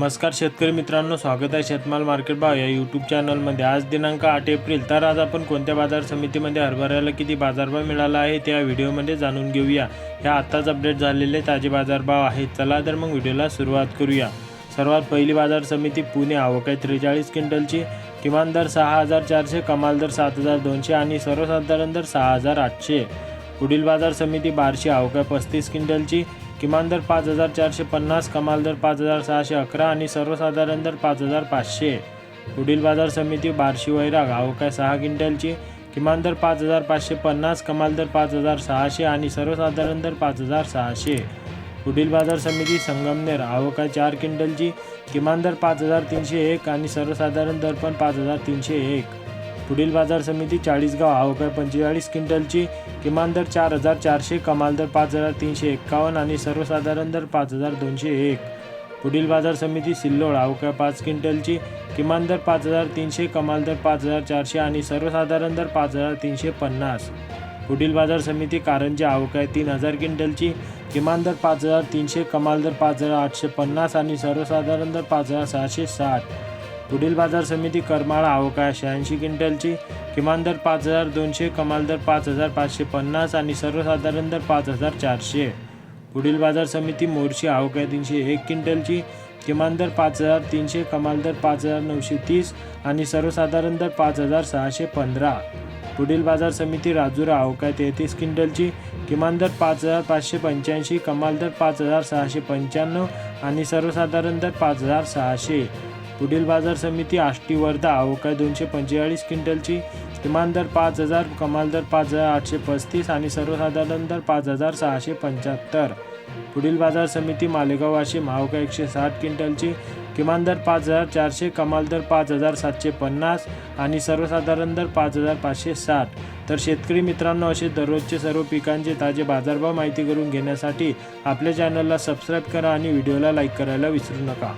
नमस्कार शेतकरी मित्रांनो स्वागत आहे शेतमाल मार्केट भाव या यूट्यूब चॅनलमध्ये आज दिनांक आठ एप्रिल. तर आज आपण कोणत्या बाजार समितीमध्ये हरभऱ्याला किती बाजारभाव मिळाला आहे त्या व्हिडिओमध्ये जाणून घेऊया. ह्या आत्ताच अपडेट झालेले ताजे बाजारभाव आहेत. चला तर मग व्हिडिओला सुरुवात करूया. सर्वात पहिली बाजार समिती पुणे. आवक आहे त्रेचाळीस क्विंटलची. किमान दर सहा हजार चारशे कमाल दर सात हजार दोनशे आणि सर्वसाधारण दर सहा हजार आठशे. पुढील बाजार समिती बार्शी अवघ्या पस्तीस क्विंटलची किमान दर पाच हजार चारशे पन्नास कमाल दर पाच हजार सहाशे अकरा आणि सर्वसाधारण दर पाच हजार पाचशे. पुढील बाजार समिती बार्शी वैराग अवकाय आहे सहा क्विंटलची किमान दर पाच हजार पाचशे पन्नास कमाल दर पाच हजार सहाशे आणि सर्वसाधारण दर पाच हजार सहाशे. पुढील बाजार समिती संगमनेर आवक चार क्विंटलची किमान दर पाच हजार तीनशे एक आणि सर्वसाधारण दर पण पाच हजार तीनशे एक. पुढील बाजार समिती चाळीसगाव आवक आहे पंचेचाळीस क्विंटलची किमान दर चार हजार चारशे कमाल दर पाच हजार तीनशे एक्कावन्न आणि सर्वसाधारण दर पाच हजार दोनशे एक. पुढील बाजार समिती सिल्लोड आवक आहे पाच क्विंटलची किमान दर पाच हजार तीनशे कमाल दर पाच हजार चारशे आणि सर्वसाधारण दर पाच हजार तीनशे पन्नास. पुढील बाजार समिती कारंजी आवक आहे तीन हजार क्विंटलची किमान दर पाच हजार तीनशे कमाल दर पाच हजार आठशे पन्नास आणि सर्वसाधारण दर पाच हजार सहाशे साठ. पुढील बाजार समिती करमाळा आवक आहे शहाऐंशी क्विंटलची किमान दर पाच हजार दोनशे कमाल दर पाच हजार पाचशे पन्नास आणि सर्वसाधारण दर पाच हजार चारशे. पुढील बाजार समिती मोर्शी आवक आहे तीनशे एक क्विंटलची किमान दर पाच हजार तीनशे कमाल दर पाच हजार नऊशे तीस आणि सर्वसाधारण दर पाच हजार सहाशे पंधरा. पुढील बाजार समिती राजुरा आवक आहे तेहतीस क्विंटलची किमान दर पाच हजार पाचशे पंच्याऐंशी कमाल दर पाच हजार सहाशे पंच्याण्णव आणि सर्वसाधारण दर पाच हजार सहाशे. पुढील बाजार समिती आष्टी वर्धा अवकाळ दोनशे पंचेचाळीस क्विंटलची किमान दर पाच हजार कमाल दर पाच हजार आठशे पस्तीस आणि सर्वसाधारण दर पाच हजार सहाशे पंच्याहत्तर. पुढील बाजार समिती मालेगाव वाशिम अवका एकशे साठ क्विंटलची किमान दर पाच हजार चारशे कमाल दर पाच हजार सातशे पन्नास आणि सर्वसाधारण दर पाच हजार पाचशे साठ. तर शेतकरी मित्रांनो असे दररोजचे सर्व पिकांचे ताजे बाजारभाव माहिती करून घेण्यासाठी आपल्या चॅनलला सबस्क्राईब करा आणि व्हिडिओला लाईक करायला विसरू नका.